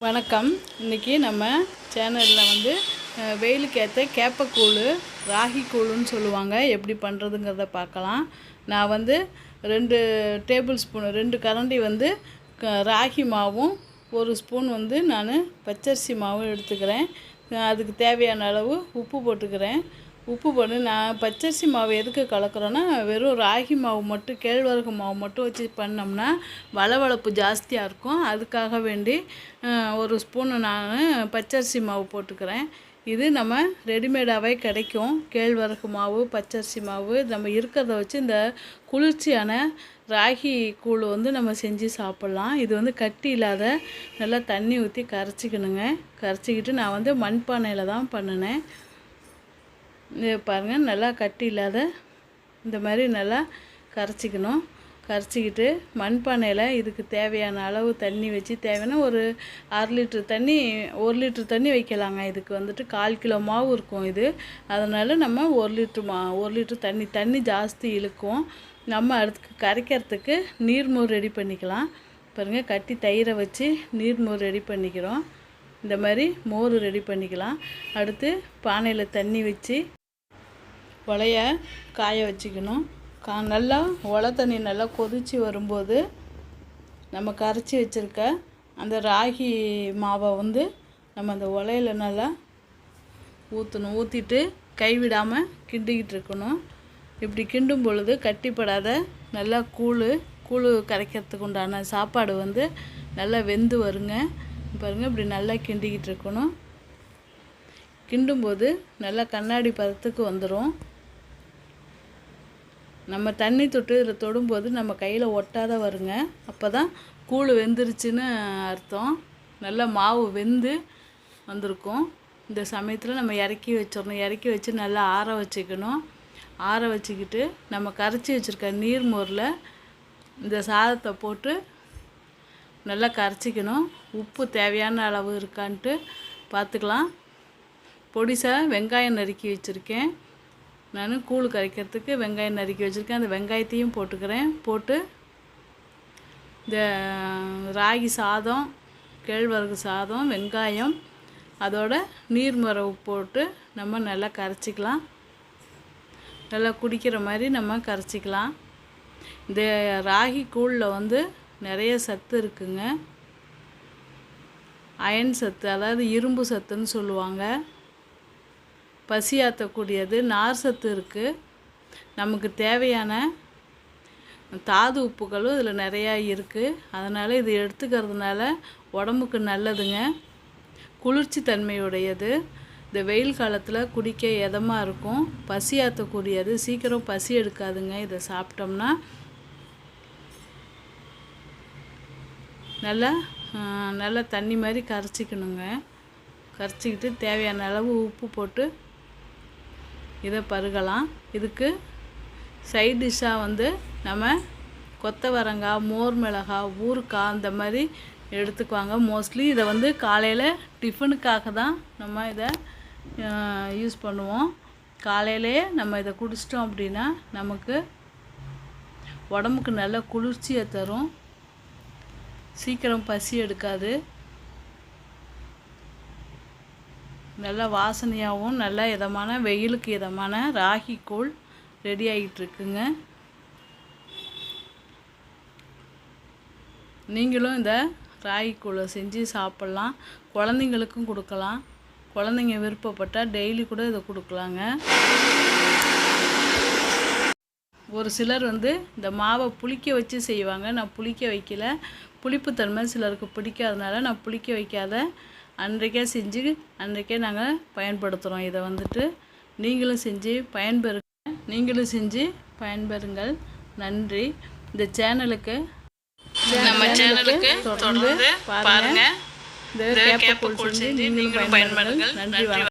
வணக்கம். இன்றைக்கி நம்ம சேனலில் வந்து வெயிலுக்கு ஏற்ற கேப்பக்கூழ் ராகி கூழுன்னு சொல்லுவாங்க. எப்படி பண்ணுறதுங்கிறத பார்க்கலாம். நான் வந்து ரெண்டு டேபிள் ஸ்பூன் ரெண்டு கரண்டி வந்து க- ராகி மாவும் ஒரு ஸ்பூன் வந்து நான் பச்சரிசி மாவும் எடுத்துக்கிறேன். அதுக்கு தேவையான அளவு உப்பு போட்டுக்கிறேன். உப்பு போட்டு நான் பச்சரிசி மாவு எதுக்கு கலக்கிறோன்னா வெறும் ராகி மாவு மட்டும் கேழ்வரகு மாவு மட்டும் வச்சு பண்ணோம்னா வளவளப்பு ஜாஸ்தியாக இருக்கும். அதுக்காக வேண்டி ஒரு ஸ்பூனு நான் பச்சரிசி மாவு போட்டுக்கிறேன். இது நம்ம ரெடிமேடாகவே கிடைக்கும். கேழ்வரகு மாவு பச்சரிசி மாவு நம்ம இருக்கிறத வச்சு இந்த குளிர்ச்சியான ராகி கூழ் வந்து நம்ம செஞ்சு சாப்பிட்லாம். இது வந்து கட்டி இல்லாத நல்லா தண்ணி ஊற்றி கரைச்சிக்கணுங்க. கரைச்சிக்கிட்டு நான் வந்து மண்பானையில் தான் பண்ணினேன். இது பாருங்கள் நல்லா கட்டி இல்லாத இந்த மாதிரி நல்லா கரைச்சிக்கணும். கரைச்சிக்கிட்டு மண்பானையில் இதுக்கு தேவையான அளவு தண்ணி வச்சு தேவைன்னா ஒரு அரை லிட்ரு தண்ணி ஒரு லிட்ரு தண்ணி வைக்கலாங்க. இதுக்கு வந்துட்டு கால் கிலோ மாவு இருக்கும் இது. அதனால் நம்ம ஒரு லிட்ரு மா ஒரு லிட்ரு தண்ணி தண்ணி ஜாஸ்தி இழுக்கும். நம்ம அடுத்து கரைக்கிறதுக்கு நீர்மோர் ரெடி பண்ணிக்கலாம். பாருங்கள் கட்டி தயிரை வச்சு நீர்மோர் ரெடி பண்ணிக்கிறோம். இந்த மாதிரி மோர் ரெடி பண்ணிக்கலாம். அடுத்து பானையில் தண்ணி வச்சு உலைய காய வச்சுக்கணும். கா நல்லா உலை தண்ணி நல்லா கொதித்து வரும்போது நம்ம கரைச்சி வச்சுருக்க அந்த ராகி மாவை வந்து நம்ம அந்த உலையில நல்லா ஊற்றணும் ஊற்றிட்டு கைவிடாமல் கிண்டிக்கிட்டு இருக்கணும். இப்படி கிண்டும் பொழுது கட்டிப்படாத நல்லா கூழ் கூழ் கரைக்கிறதுக்கு உண்டான சாப்பாடு வந்து நல்லா வெந்து வருங்க. பாருங்கள் இப்படி நல்லா கிண்டிக்கிட்டு இருக்கணும். கிண்டும்போது நல்லா கண்ணாடி பதத்துக்கு வந்துடும் நம்ம தண்ணி தொட்டு இதில் தொடும்போது நம்ம கையில் ஒட்டாத வருங்க. அப்போ தான் கூழ் வெந்துருச்சுன்னு அர்த்தம். நல்லா மாவு வெந்து வந்திருக்கும். இந்த சமயத்தில் நம்ம இறக்கி வச்சிடணும். இறக்கி வச்சு நல்லா ஆற வச்சுக்கணும். ஆற வச்சுக்கிட்டு நம்ம கரைச்சி வச்சுருக்க நீர் மோரில் இந்த சாதத்தை போட்டு நல்லா கரைச்சிக்கணும். உப்பு தேவையான அளவு இருக்கான்ட்டு பார்த்துக்கலாம். பொடிசாக வெங்காயம் நறுக்கி வச்சுருக்கேன். நான் கூழ் கரைக்கிறதுக்கு வெங்காயம் நறுக்கி வச்சுருக்கேன். அந்த வெங்காயத்தையும் போட்டுக்கிறேன். போட்டு இந்த ராகி சாதம் கேழ்வரகு சாதம் வெங்காயம் அதோட நீர்மரவு போட்டு நம்ம நல்லா கரைச்சிக்கலாம். நல்லா குடிக்கிற மாதிரி நம்ம கரைச்சிக்கலாம். இந்த ராகி கூழில் வந்து நிறைய சத்து இருக்குங்க. அயன் சத்து அதாவது இரும்பு சத்துன்னு சொல்லுவாங்க. பசியாற்றக்கூடியது நார் சத்து இருக்குது நமக்கு தேவையான தாது உப்புகளும் இதில் நிறையா இருக்குது அதனால் இது எடுத்துக்கிறதுனால உடம்புக்கு நல்லதுங்க. குளிர்ச்சி தன்மையுடையது. இந்த வெயில் காலத்தில் குடிக்க எதமாக இருக்கும். பசியாற்றக்கூடியது. சீக்கிரம் பசி எடுக்காதுங்க. இதை சாப்பிட்டோம்னா. நல்லா நல்லா தண்ணி மாதிரி கரைச்சிக்கணுங்க. கரைச்சிக்கிட்டு தேவையான அளவு உப்பு போட்டு இதை பருகலாம். இதுக்கு சைட் டிஷ்ஷாக வந்து நம்ம கொத்தவரங்காய் மோர் மிளகாய் ஊறுக்காய் அந்த மாதிரி எடுத்துக்குவாங்க. மோஸ்ட்லி இதை வந்து காலையில் டிஃபனுக்காக தான் நம்ம இதை யூஸ் பண்ணுவோம். காலையிலே நம்ம இதை குடிச்சிட்டோம் அப்படின்னா நமக்கு உடம்புக்கு நல்ல குளிர்ச்சியை தரும். சீக்கிரம் பசி எடுக்காது. நல்ல வாசனையாகவும் நல்ல இதமான வெயிலுக்கு இதமான ராகி கூழ் ரெடி ஆகிட்டு இருக்குங்க நீங்களும் இந்த ராகி கூழை செஞ்சு சாப்பிட்லாம். குழந்தைங்களுக்கும் கொடுக்கலாம். குழந்தைங்க விருப்பப்பட்டால் டெய்லி கூட இதை கொடுக்கலாங்க. ஒரு சிலர் வந்து இந்த மாவை புளிக்க வச்சு செய்வாங்க. நான் புளிக்க வைக்கல. புளிப்புத்தன்மை சிலருக்கு பிடிக்காதனால நான் புளிக்க வைக்காத அன்றைக்கே செஞ்சு அன்றைக்கே நாங்கள் பயன்படுத்துகிறோம் இதை வந்துட்டு நீங்களும் செஞ்சு பயன்பெறுங்க. நீங்களும் செஞ்சு பயன்பெறுங்கள். நன்றி. இந்த சேனலுக்கு நம்ம சேனலுக்கு தொடர்ந்து பாருங்க. இந்த நீங்களும் பயன்பெறுங்கள். நன்றி